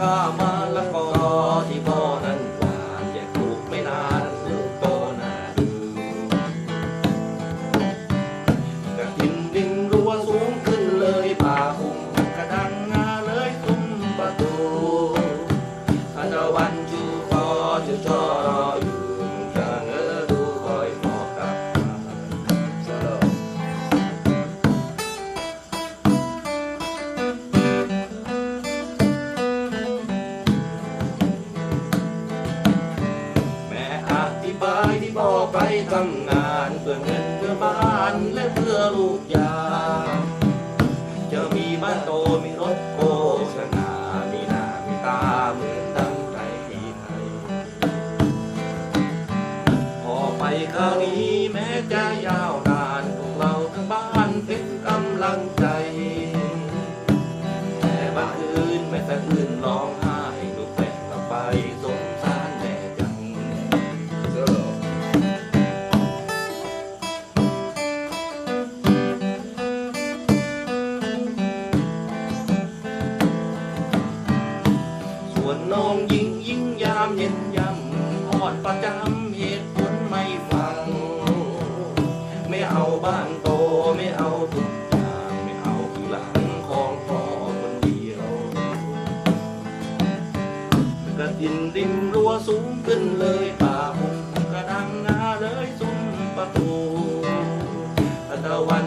come พอไปทำงานเพื่อเงินเพื่อบ้านและเพื่อลูกยาจะมีบ้านโตมีรถโฆษณามีหน้ามีตาเหมือนดังใครที่ไทยพอไปคราวนี้แม้จะยาวนานพวกเราทั้งบ้านเป็นกำลังใจ แต่บ้างคืนแม่แต่อื่นร้อง สูงขึ้นเลยป่าหุบกระดังงาเลยซุ้มประตูตะวัน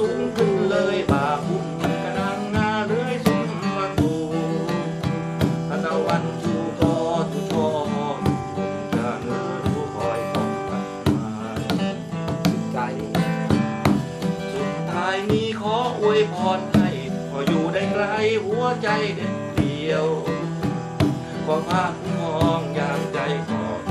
สูงขึ้นเลยป่าพุ่มกระดังงาเลยสุมประตูตะตะวันชูคอชูชอจะเนื้อดูคอยป้องกันมาใจสุดท้ายนี้ขออวยพรให้พออยู่ได้ไกลหัวใจเด็ดเดียวขอพาคมครองยามใจขอ